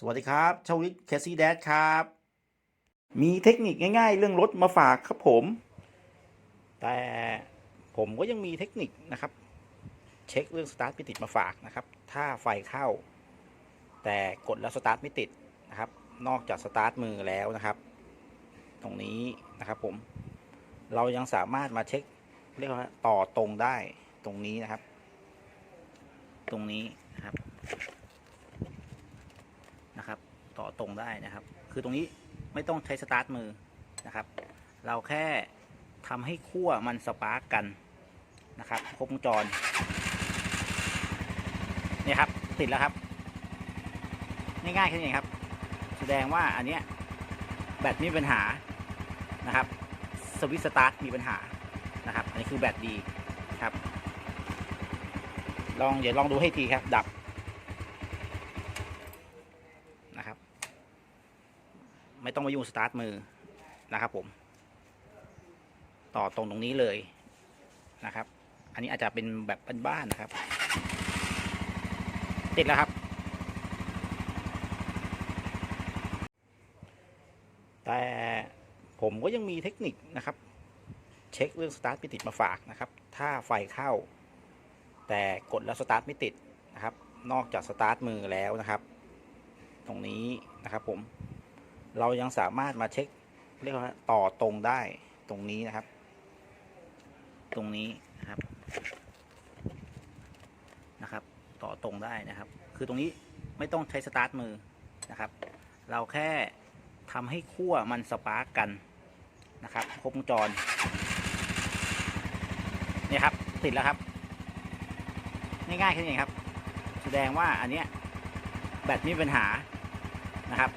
สวัสดีครับชาวลิตแคสซี่แดดครับ มีเทคนิคง่าย ๆ เรื่องรถมาฝากครับผม แต่ผมก็ยังมีเทคนิคนะครับ เช็คเรื่องสตาร์ทไม่ติดมาฝากนะครับ ถ้าไฟเข้า แต่กดแล้วสตาร์ทไม่ติดนะครับ นอกจากสตาร์ทมือแล้วนะครับ ตรงนี้นะครับผม เรายังสามารถมาเช็คเรียกว่าต่อตรงได้ตรงนี้นะครับ ตรงนี้นะครับ นะครับ ต่อตรงได้นะครับ คือตรงนี้ไม่ต้องใช้สตาร์ทมือนะครับ เราแค่ทำให้ขั้วมันสปาร์กกันนะครับครบวงจรนี่ครับติดแล้วครับ ง่ายๆแค่นี้ครับ แสดงว่าอันเนี้ยแบตมีปัญหานะครับสวิตสตาร์ทมีปัญหานะครับ อันนี้คือแบตดีครับ ลองเดี๋ยวลองดูให้ทีครับ ดับ ไม่ต้องมายุ่งสตาร์ทมือนะครับผม ต่อตรงตรงนี้เลยนะครับ อันนี้อาจจะเป็นแบบบ้านๆนะครับ ติดแล้วครับ แต่ผมก็ยังมีเทคนิคนะครับ เช็คเรื่องสตาร์ทไม่ติดมาฝากนะครับ ถ้าไฟเข้า แต่กดแล้วสตาร์ทไม่ติดนะครับ นอกจากสตาร์ทมือแล้วนะครับ ตรงนี้นะครับผม เรายังสามารถมาเช็คเรียกว่าต่อตรงได้ตรงนี้นะครับ ตรงนี้นะครับนะครับ ต่อตรงได้นะครับ คือตรงนี้ไม่ต้องใช้สตาร์ทมือนะครับ เราแค่ทำให้ขั้วมันสปาร์กกันนะครับครบวงจรเนี่ยครับ ติดแล้วครับง่ายๆแค่นี้ครับ แสดงว่าอันเนี้ยแบตมีปัญหานะครับ